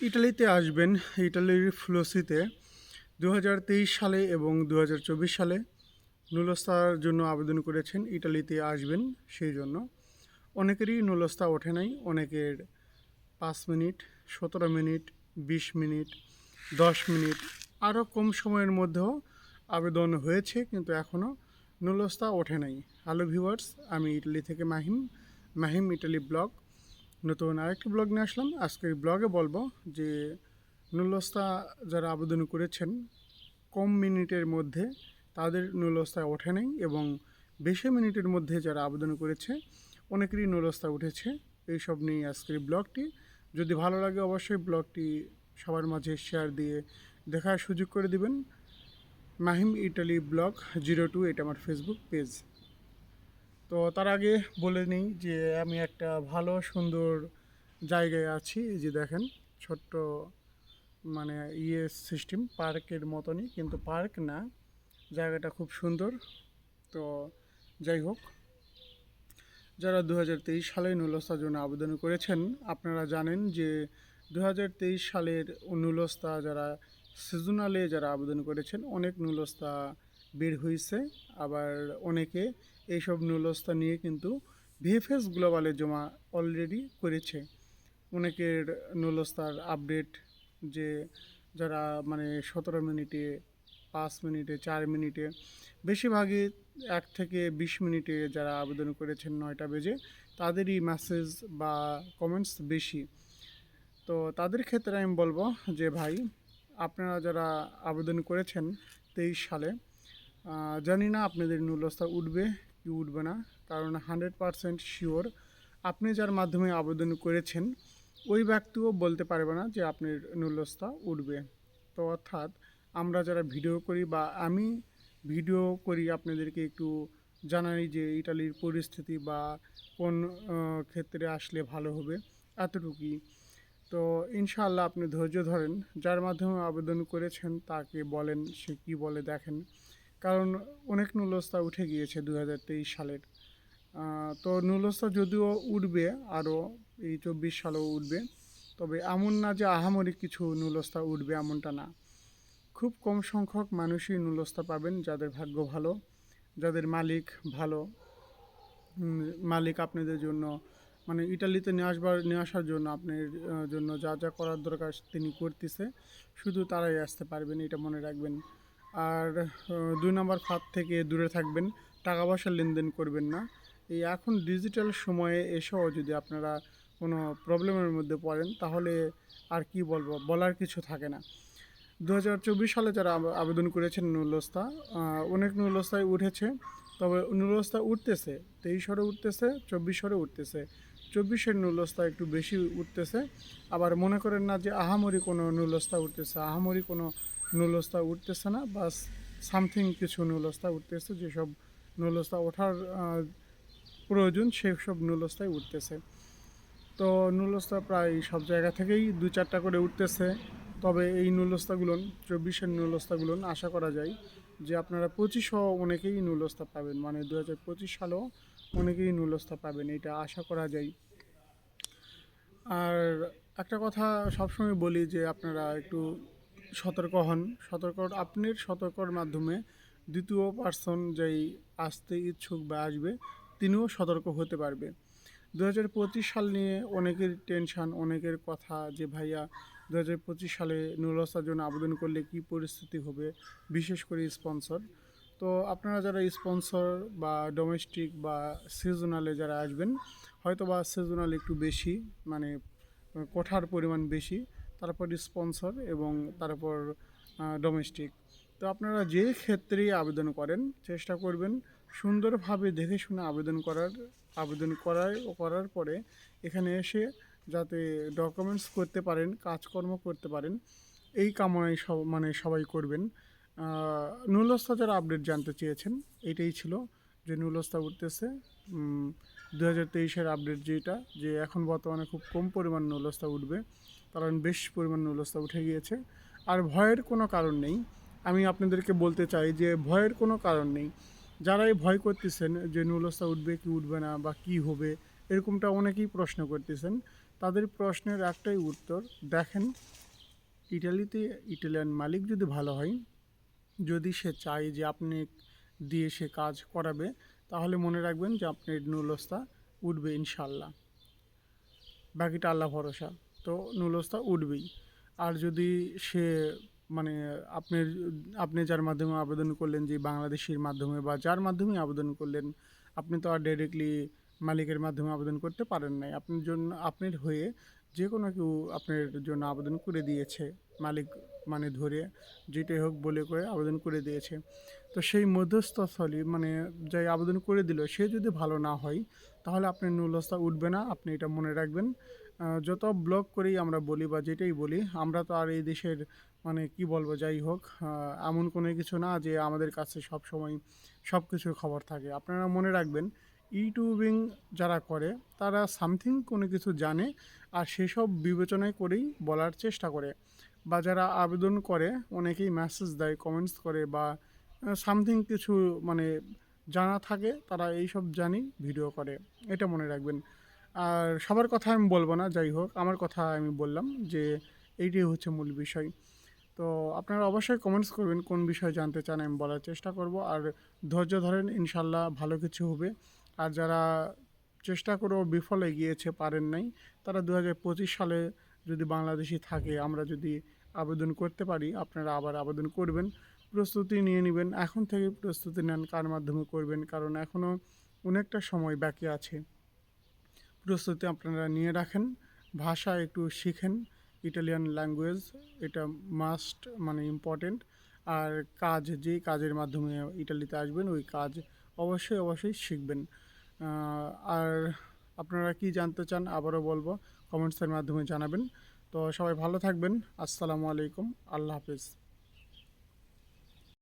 ইটালিতে আসবেন, ইটালির ফ্লোসিতে। দু হাজার তেইশ সালে এবং দু হাজার চব্বিশ সালে নুলস্তার জন্য আবেদন করেছেন, ইটালিতে আসবেন সেই জন্য। অনেকেরই নুলস্তা ওঠে নাই, অনেকের পাঁচ মিনিট, সতেরো মিনিট, বিশ মিনিট, দশ মিনিট, আরও কম সময়ের মধ্যেও আবেদন হয়েছে, কিন্তু এখনও নুলস্তা ওঠে নাই। হ্যালো ভিউয়ার্স, আমি ইটালি থেকে মাহিম মাহিম ইটালি ব্লগ। নতুন আরেকটি ব্লগ নিয়ে আসলাম। আজকের ব্লগে বলব যে নুলস্তা যারা আবেদন করেছেন, কম মিনিটের মধ্যে তাদের নুলস্তায় ওঠে নাই এবং বেশি মিনিটের মধ্যে যারা আবেদন করেছে, অনেকেরই নুলস্তা উঠেছে। এইসব নিয়ে আজকের ব্লগটি। যদি ভালো লাগে অবশ্যই ব্লগটি সবার মাঝে শেয়ার দিয়ে দেখার সুযোগ করে দিবেন। Mahim Italy blog zero two এটা আমার ফেসবুক পেজ তো তার আগে বলে নিই যে আমি একটা ভালো, সুন্দর জায়গায় আছি। এই যে দেখেন, ছোট্ট মানে ইয়ে সিস্টেম পার্কের মতনই, কিন্তু পার্ক না, জায়গাটা খুব সুন্দর। তো যাই হোক, যারা দু হাজার তেইশ সালে নুলস্তার জন্য আবেদন করেছেন, আপনারা জানেন যে দু হাজার তেইশ সালের নুলস্তা যারা সিজনালে যারা আবেদন করেছেন, অনেক নুলস্তা বের হয়েছে আবার অনেকে এইসব নুলস্তা নিয়ে কিন্তু ভিএফএস গ্লোবালে জমা অলরেডি করেছে। অনেকের নুলস্তার আপডেট যে যারা মানে সতেরো মিনিটে, পাঁচ মিনিটে, চার মিনিটে, বেশিরভাগই এক থেকে বিশ মিনিটে যারা আবেদন করেছেন নয়টা বেজে, তাদেরই মেসেজ বা কমেন্টস বেশি। তো তাদের ক্ষেত্রে আমি বলব যে ভাই, আপনারা যারা আবেদন করেছেন তেইশ সালে জানি না আপনাদের নুলস্তা উঠবে কি উঠবে না, কারণ হান্ড্রেড পারসেন্ট শিওর আপনি যার মাধ্যমে আবেদন করেছেন, ওই ব্যক্তিও বলতে পারবে না যে আপনার নুলস্তা উঠবে। তো অর্থাৎ আমরা যারা ভিডিও করি বা আমি ভিডিও করি আপনাদেরকে একটু জানাই যে ইটালির পরিস্থিতি বা কোন ক্ষেত্রে আসলে ভালো হবে এতটুকুই। তো ইনশাআল্লাহ আপনি ধৈর্য ধরেন, যার মাধ্যমে আবেদন করেছেন তাকে বলেন, সে কি বলে দেখেন। কারণ অনেক নুলস্তা উঠে গিয়েছে দু হাজার তেইশ সালের। তো নুলস্তা যদিও উঠবে, আরও এই চব্বিশ সালেও উঠবে, তবে এমন না যে আহামরি কিছু নুলস্তা উঠবে এমনটা না। খুব কম সংখ্যক মানুষই নুলস্তা পাবেন, যাদের ভাগ্য ভালো, যাদের মালিক ভালো মালিক আপনাদের জন্য মানে ইটালিতে নিয়ে আসবার, নিয়ে আসার জন্য আপনার জন্য যা যা করার দরকার তিনি করতেছে, শুধু তারাই আসতে পারবেন, এটা মনে রাখবেন। আর দুই নম্বর ফাঁদ থেকে দূরে থাকবেন টাকা পয়সা লেনদেন করবেন না। এই এখন ডিজিটাল সময়ে এসেও যদি আপনারা কোনো প্রবলেমের মধ্যে পড়েন, তাহলে আর কি বলব, বলার কিছু থাকে না। দু হাজার চব্বিশ সালে যারা আবেদন করেছেন নুলস্তা অনেক নুলস্তায় উঠেছে। তবে নুলস্তা উঠতেছে তেইশরে উঠতেছে চব্বিশরে উঠতেছে। চব্বিশের নুলস্তা একটু বেশি উঠতেছে। আবার মনে করেন না যে আহামরি কোনো নুলস্তা উঠতেছে, আহামরি কোনো নুলস্তা উঠতেছে না বা সামথিং কিছু নুলস্তা উঠতেছে, যেসব নুলস্তা ওঠার প্রয়োজন সেসব নুলস্তায় উঠতেছে। তো নুলস্তা প্রায় সব জায়গা থেকেই দু চারটা করে উঠতেছে। তবে এই নুলস্তাগুলো, চব্বিশের নুলস্তাগুলো আশা করা যায় যে আপনারা পঁচিশও অনেকেই নুলস্তা পাবেন মানে দু হাজার পঁচিশ সালেও অনেকেই নুলস্তা পাবেন, এটা আশা করা যায়। আর একটা কথা সবসময় বলি যে আপনারা একটু সতর্ক হন। সতর্ক আপনার সতর্কর মাধ্যমে দ্বিতীয় পার্সন যেই আসতে ইচ্ছুক বা আসবে, তিনিও সতর্ক হতে পারবে। দু হাজার পঁচিশ সাল নিয়ে অনেকের টেনশন অনেকের কথা যে, ভাইয়া দু হাজার পঁচিশ সালে নুরস্তার জন্য আবেদন করলে কি পরিস্থিতি হবে? বিশেষ করে স্পন্সর তো আপনারা যারা স্পন্সর বা ডোমেস্টিক বা সিজনালে যারা আসবেন হয়তো বা সিজনাল একটু বেশি মানে কোঠার পরিমাণ বেশি। তারপর স্পন্সর এবং তারপর ডোমেস্টিক তো আপনারা যে ক্ষেত্রেই আবেদন করেন চেষ্টা করবেন সুন্দরভাবে দেখে শুনে আবেদন করার আবেদন করার ও করার পরে এখানে এসে যাতে ডকুমেন্টস করতে পারেন কাজকর্ম করতে পারেন এই কামনায় সব মানে সবাই করবেন। আহ, নুলস্তা যারা আপডেট জানতে চেয়েছেন এটাই ছিল যে নুলস্তা উঠতেছে। দু হাজার তেইশের আপডেট যেটা যে এখন বর্তমানে খুব কম পরিমাণ নুলস্তা উঠবে। কারণ বেশ পরিমাণ নুলস্তা উঠে গিয়েছে। আর ভয়ের কোনো কারণ নেই। আমি আপনাদেরকে বলতে চাই যে ভয়ের কোনো কারণ নেই। যারাই ভয় করতেছেন যে নুলস্তা উঠবে কি উঠবে না বা কি হবে, এরকমটা অনেকেই প্রশ্ন করতেছেন। তাদের প্রশ্নের একটাই উত্তর, দেখেন, ইটালিতে ইটালিয়ান মালিক যদি ভালো হয়, যদি সে চায় যে আপনি দিয়ে সে কাজ করাবে, তাহলে মনে রাখবেন যে আপনার নুলস্তা উঠবে ইনশাল্লাহ বাকিটা আল্লাহ ভরসা। তো নুলস্তা উঠবেই। আর যদি সে মানে আপনি আপনি যার মাধ্যমে আবেদন করলেন, যে বাংলাদেশের মাধ্যমে বা যার মাধ্যমে আবেদন করলেন, আপনি তো আর ডাইরেক্টলি মালিকের মাধ্যমে আবেদন করতে পারেন নাই। আপনার জন্য, আপনার হয়ে যে কোনো কেউ আপনার জন্য আবেদন করে দিয়েছে, মালিক মানে ধরে, যেটাই হোক বলে করে আবেদন করে দিয়েছে। তো সেই মধ্যস্থস্থলী মানে যাই আবেদন করে দিল, সে যদি ভালো না হয়, তাহলে আপনার নুলস্তা উঠবে না, আপনি এটা মনে রাখবেন। যত ব্লগ করেই আমরা বলি বা যেটাই বলি, আমরা তো আর এই দেশের মানে কি বলব, যাই হোক এমন কোনো কিছু না যে আমাদের কাছে সব সময় সব কিছুর খবর থাকে। আপনারা মনে রাখবেন, ইউটিউবিং যারা করে, তারা সামথিং কোনো কিছু জানে আর সেসব বিবেচনায় করেই বলার চেষ্টা করে। বা যারা আবেদন করে, অনেকেই মেসেজ দেয় কমেন্টস করে বা সামথিং কিছু মানে জানা থাকে, তারা এইসব জানি ভিডিও করে। এটা মনে রাখবেন। আর সবার কথা আমি বলব না, যাই হোক, আমার কথা আমি বললাম যে এইটাই হচ্ছে মূল বিষয়। তো আপনারা অবশ্যই কমেন্টস করবেন, কোন বিষয় জানতে চান আমি বলার চেষ্টা করব। আর ধৈর্য ধরেন ইনশাল্লাহ ভালো কিছু হবে। আর যারা চেষ্টা করেও বিফলে গিয়েছে, পারেন নাই, তারা দু হাজার পঁচিশ সালে যদি বাংলাদেশি থাকে, আমরা যদি আবেদন করতে পারি, আপনারা আবার আবেদন করবেন। প্রস্তুতি নিয়ে নেবেন। এখন থেকে প্রস্তুতি নেন, কার মাধ্যমে করবেন? কারণ এখনও অনেকটা সময় বাকি আছে। প্রস্তুতি আপনারা নিয়ে রাখেন। ভাষা একটু শিখেন ইটালিয়ান ল্যাঙ্গুয়েজ এটা মাস্ট মানে ইম্পর্টেন্ট আর কাজ যেই কাজের মাধ্যমে ইটালিতে আসবেন, ওই কাজ অবশ্যই অবশ্যই শিখবেন। আর আপনারা কি জানতে চান আবারও বলব কমেন্টসের মাধ্যমে জানাবেন। তো সবাই ভালো থাকবেন। আসসালামু আলাইকুম। আল্লাহ হাফিজ।